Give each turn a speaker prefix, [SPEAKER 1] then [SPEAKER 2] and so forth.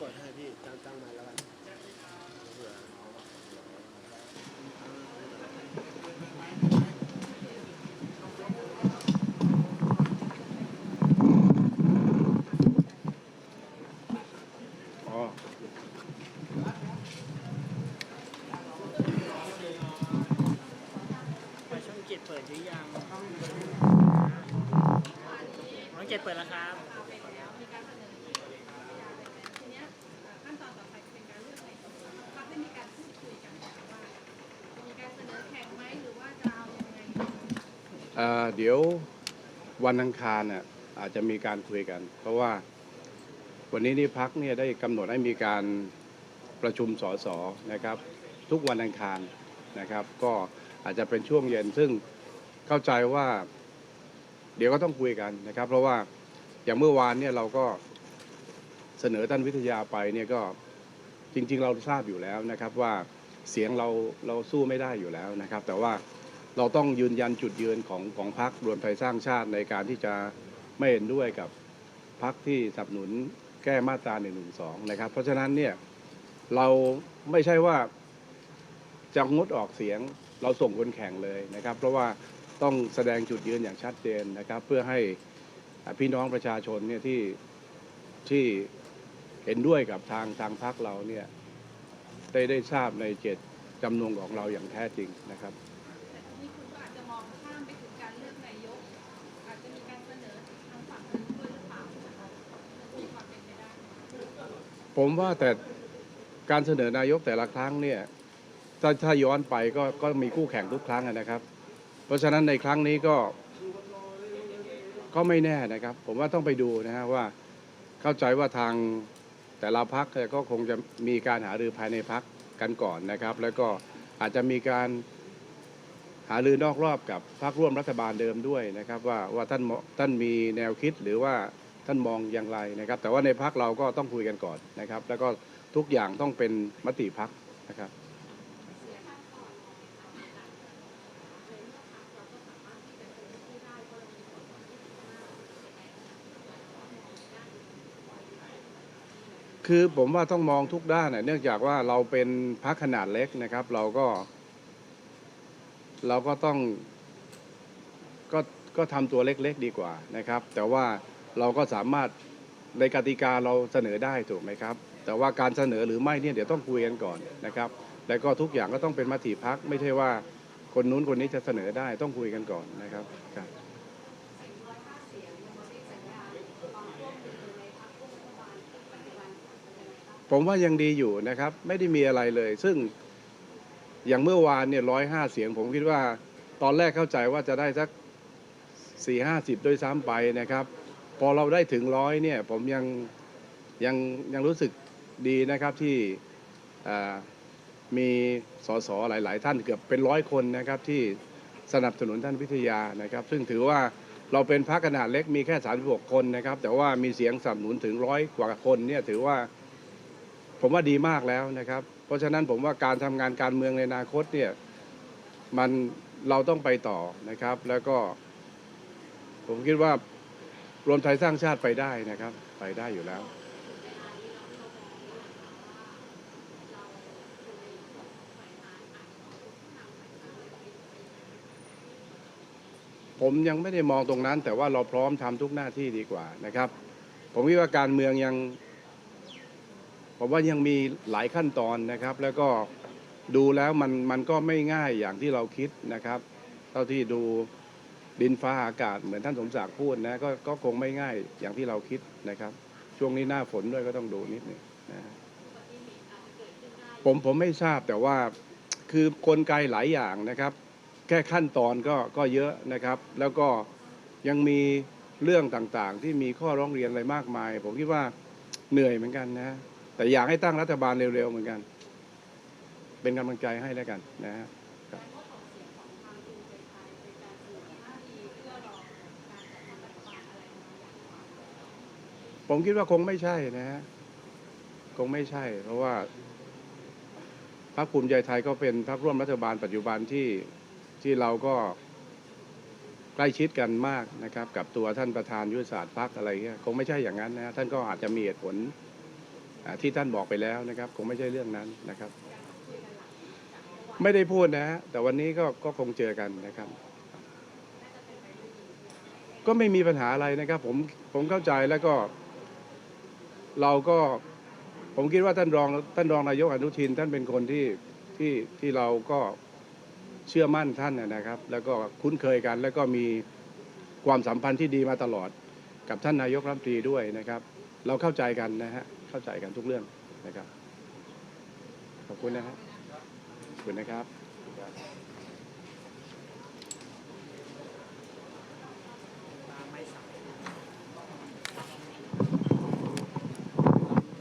[SPEAKER 1] กดให้พี่ตั้งตั้งมาแล้วกันเปิ
[SPEAKER 2] ดช่องเจ็ดเปิดหรือยังน้องเจ็ดเปิดแล้วครับ
[SPEAKER 3] ทีเนี้ยขั้นตอนต่อไปจะเป็นการเลือกนายกพักได้มีการพูดคุยกันนะคะว่าจะมีการเสนอแข่งไหมหรือว่าจะเอายังไง
[SPEAKER 4] เอ่อเดี๋ยววันอังคารน่ะอาจจะมีการคุยกัน เพราะว่าวันนี้นี่พักเนี่ยได้กำหนดให้มีการประชุมสสนะครับ ทุกวันอังคารนะครับ ก็อาจจะเป็นช่วงเย็นซึ่งเข้าใจว่า เดี๋ยวก็ต้องคุยกันนะครับ เพราะว่าอย่างเมื่อวานเนี่ยเราก็เสนอท่านวิทยาไปเนี่ยก็จริง ๆ เราทราบอยู่แล้วนะครับว่าเสียงเราเราสู้ไม่ได้อยู่แล้วนะครับ แต่ว่า เราต้องยืนยันจุดยืนของของพรรครวมไทยสร้างชาติในการที่จะไม่เห็นด้วยกับพรรคที่สนับสนุนแก้มาตรา1นึนะครับ เพราะฉะนั้นเนี่ยเราไม่ใช่ว่าจะงดออกเสียงเราส่งคนแข่งเลยนะครับ เพราะว่าต้องแสดงจุดยืนอย่างชัดเจนนะครับ เพื่อให้พี่น้องประชาชนเนี่ยที่ที่เห็นด้วยกับทางทางพรรคเราเนี่ยได้ได้ทราบในเจตจำนงของเราอย่างแท้จริงนะครับ ผมว่าแต่การเสนอนายกแต่ละครั้งเนี่ยถ้าถ้าย้อนไปก็ก็มีคู่แข่งทุกครั้งนะครับ เพราะฉะนั้นในครั้งนี้ก็ ก็ไม่แน่นะครับ ผมว่าต้องไปดูนะฮะว่าเข้าใจว่าทางแต่ละพักก็คงจะมีการหารือภายในพักกันก่อนนะครับ แล้วก็อาจจะมีการหารือนอกรอบกับพักร่วมรัฐบาลเดิมด้วยนะครับ ว่าว่าท่านมท่านมีแนวคิดหรือว่า ท่านมองอย่างไรนะครับ แต่ว่าในพักเราก็ต้องคุยกันก่อนนะครับ แล้วก็ทุกอย่างต้องเป็นมติพักนะครับคือผมว่าต้องมองทุกด้านน่ะเนื่องจากว่าเราเป็นพักขนาดเล็กนะครับ เราก็ เราก็ต้องก็ก็ทำตัวเล็กๆดีกว่านะครับ แต่ว่า เราก็สามารถในกติกาเราเสนอได้ถูกไหมครับ แต่ว่าการเสนอหรือไม่เนี่ยเดี๋ยวต้องคุยกันก่อนนะครับ แล้วก็ทุกอย่างก็ต้องเป็นมติพักไม่ใช่ว่าคนนู้นคนนี้จะเสนอได้ต้องคุยกันก่อนนะครับครับผมว่ายังดีอยู่นะครับ ไม่ได้มีอะไรเลย ซึ่งอย่างเมื่อวานเนี่ยร้อยห้าเสียง ผมคิดว่าตอนแรกเข้าใจว่าจะได้สักสี่ห้าสิบด้วยซ้ำไปนะครับ พอเราได้ถึงร้อยเนี่ยผมยังยังยังรู้สึกดีนะครับที่มีสสหลาย ๆ ท่านเกือบเป็นร้อยคนนะครับที่สนับสนุนท่านวิทยานะครับ ซึ่งถือว่าเราเป็นพรรคขนาดเล็กมีแค่ 36 คนนะครับ แต่ว่ามีเสียงสนับสนุนถึงร้อยกว่าคนเนี่ยถือว่าผมว่าดีมากแล้วนะครับ เพราะฉะนั้นผมว่าการทำงานการเมืองในอนาคตเนี่ยมันเราต้องไปต่อนะครับ แล้วก็ ผมคิดว่า รวมไทยสร้างชาติไปได้นะครับ ไปได้อยู่แล้ว ผมยังไม่ได้มองตรงนั้น แต่ว่าเราพร้อมทำทุกหน้าที่ดีกว่านะครับ ผมคิดว่าการเมืองยัง ผมว่ายังมีหลายขั้นตอนนะครับ แล้วก็ดูแล้วมันมันก็ไม่ง่ายอย่างที่เราคิดนะครับ เท่าที่ดู ดินฟ้าอากาศเหมือนท่านสมศักดิ์พูดนะก็ก็คงไม่ง่ายอย่างที่เราคิดนะครับ ช่วงนี้หน้าฝนด้วยก็ต้องดูนิดหนึงนะผมผมไม่ทราบแต่ว่าคือกลไกหลายอย่างนะครับ แค่ขั้นตอนก็ก็เยอะนะครับ แล้วก็ยังมีเรื่องต่างๆ ที่มีข้อร้องเรียนอะไรมากมาย ผมคิดว่าเหนื่อยเหมือนกันนะ แต่อยากให้ตั้งรัฐบาลเร็วๆเหมือนกัน เป็นกำลังใจให้แล้วกันนะฮะครับ ผมคิดว่าคงไม่ใช่นะฮะคงไม่ใช่ เพราะว่าพรรคภูมิใจไทยก็เป็นพรรคร่วมรัฐบาลปัจจุบันที่ที่เราก็ใกล้ชิดกันมากนะครับ กับตัวท่านประธานยุทธศาสตร์พรรคอะไรเงี้ยคงไม่ใช่อย่างนั้นนะท่านก็อาจจะมีเหตุผลที่ท่านบอกไปแล้วนะครับ คงไม่ใช่เรื่องนั้นนะครับ ไม่ได้พูดนะฮะแต่วันนี้ก็ก็คงเจอกันนะครับ ก็ไม่มีปัญหาอะไรนะครับ ผมผมเข้าใจแล้วก็ เราก็ผมคิดว่าท่านรองท่านรองนายกอนุทิน ท่านเป็นคนที่ที่ที่เราก็เชื่อมั่นท่านนะครับ แล้วก็คุ้นเคยกัน แล้วก็มีความสัมพันธ์ที่ดีมาตลอด กับท่านนายกรัฐมนตรีด้วยนะครับ เราเข้าใจกันนะฮะเข้าใจกันทุกเรื่องนะครับขอบคุณนะฮะขอบคุณนะครับ